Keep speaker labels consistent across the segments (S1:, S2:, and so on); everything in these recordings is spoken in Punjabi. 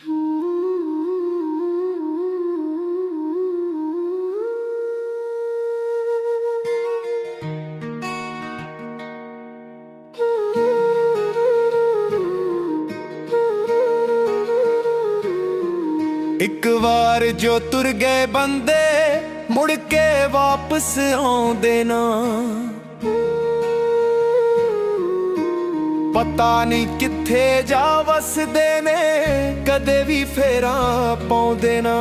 S1: ਇੱਕ ਵਾਰ ਜੋ ਤੁਰ ਗਏ ਬੰਦੇ ਮੁੜ ਕੇ ਵਾਪਸ ਆਉਂਦੇ ਨਾ। ਪਤਾ ਨਹੀਂ ਕਿੱਥੇ ਜਾ ਵਸਦੇ ਨੇ, ਕਦੇ ਵੀ ਫੇਰਾ ਪਾਉਂਦੇ ਨਾ।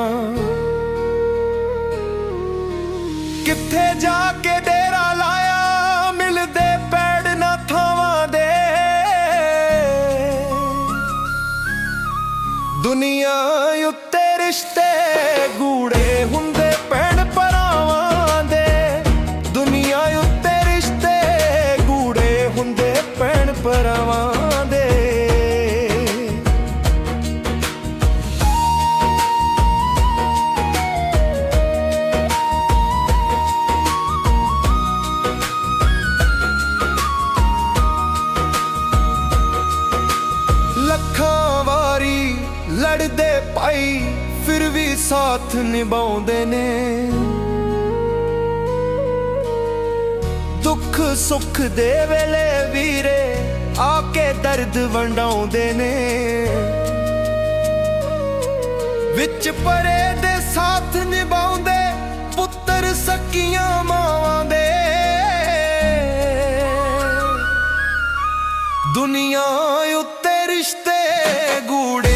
S1: ਕਿੱਥੇ ਜਾ ਕੇ ਡੇਰਾ ਲਾਇਆ, ਮਿਲਦੇ ਪੈੜ ਨਾ ਥਾਵਾਂ ਦੇ। ਦੁਨੀਆ ਉੱਤੇ ਰਿਸ਼ਤੇ ਗੂੜੇ ਹੁੰਦੇ ਸਾਥ ਨਿਭਾਉਂਦੇ ਨੇ। ਦੁੱਖ ਸੁੱਖ ਦੇ ਵੇਲੇ ਵੀਰੇ ਆ ਕੇ ਦਰਦ ਵੰਡਾਉਂਦੇ ਨੇ। ਵਿੱਚ ਪਰੇ ਦੇ ਸਾਥ ਨਿਭਾਉਂਦੇ ਪੁੱਤਰ ਸਕੀਆਂ ਮਾਵਾਂ ਦੇ। ਦੁਨੀਆ ਉੱਤੇ ਰਿਸ਼ਤੇ ਗੂੜੇ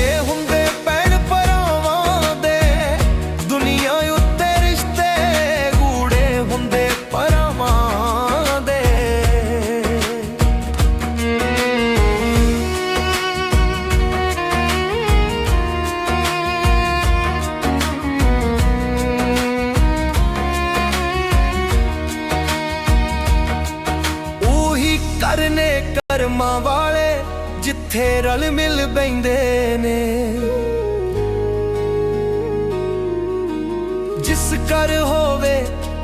S1: ਜਿੱਥੇ ਰਲ ਮਿਲ ਬੈਂਦੇ ਨੇ। ਜਿਸ ਕਰ ਹੋਵੇ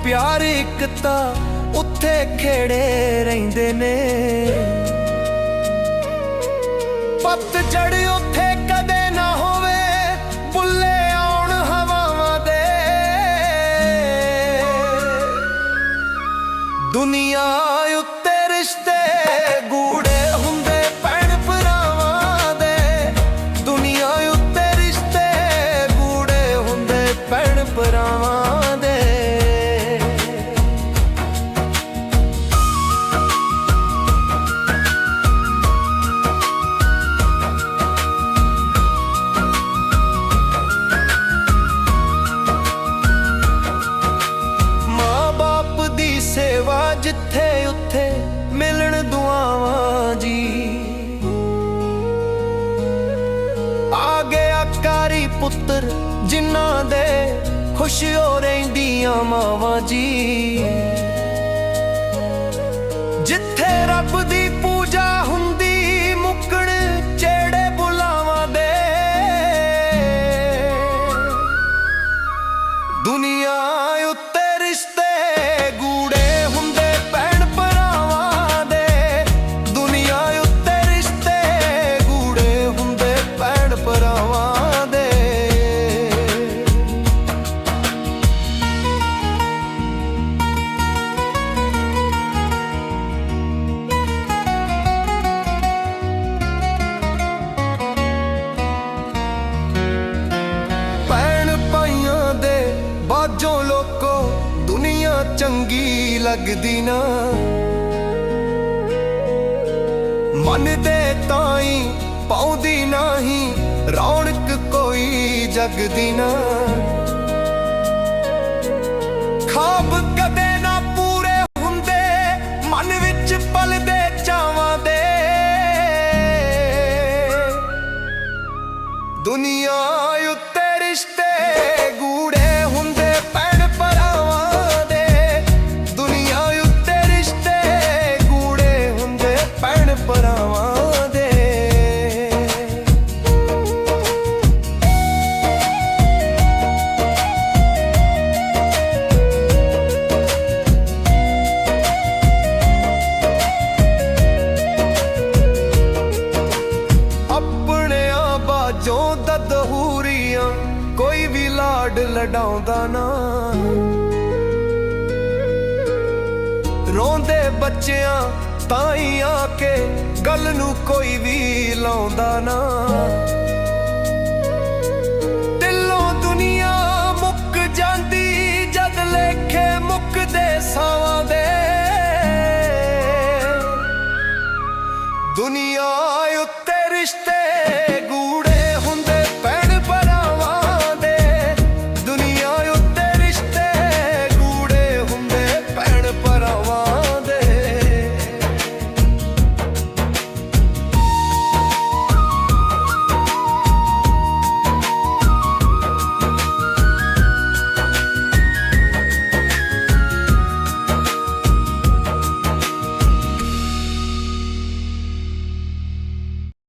S1: ਪਿਆਰ ਇਕਤਾ ਉੱਥੇ ਖੇੜੇ ਰਹਿੰਦੇ ਨੇ। ਪੱਤ ਜੜ ਉੱਥੇ ਕਦੇ ਨਾ ਹੋਵੇ, ਬੁੱਲੇ ਆਉਣ ਹਵਾਵਾਂ ਦੇ। ਦੁਨੀਆ ਉੱਤੇ ਰਿਸ਼ਤੇ ਭੈਣ ਦੇ। ਮਾਂ-ਬਾਪ ਦੀ ਸੇਵਾ ਜਿੱਥੇ ਉੱਥੇ ਮਿਲਣ ਦੁਆਵਾਂ ਜੀ। ਆ ਗਿਆ ਕਾਰੀ ਪੁੱਤਰ ਜਿਨ੍ਹਾਂ ਖੁਸ਼ ਹੋ ਰਹਿੰਦੀਆਂ ਮਾਵਾਂ ਜੀ। ਜਿੱਥੇ ਰੱਬ ਦੀ ਚੰਗੀ ਲੱਗਦੀ ਨਾ। ਮਨ ਦੇ ਤਾਈ ਪਾਉਂਦੀ ਨਹੀਂ, ਰੌਣਕ ਕੋਈ ਜਗਦੀ ਨਾ। ਖਾਬ ਕਦੇ ਨਾ ਪੂਰੇ ਹੁੰਦੇ, ਮਨ ਵਿੱਚ ਪਲਦੇ ਚਾਵਾਂ ਦੇ। ਦੁਨੀਆ ਉੱਤੇ ਰਿਸ਼ਤੇ ਲਾਡ ਲਡਾਉਂਦਾ ਨਾ। ਰੋਂਦੇ ਬੱਚਿਆਂ ਤਾਂ ਹੀ ਆ ਕੇ ਗੱਲ ਨੂੰ ਕੋਈ ਵੀ ਲਾਉਂਦਾ ਨਾ। ਦਿਲੋਂ ਦੁਨੀਆ ਮੁੱਕ ਜਾਂਦੀ ਜਦ ਲੇਖੇ ਮੁੱਕਦੇ ਸਾਵਾਂ ਦੇ। ਦੁਨੀਆ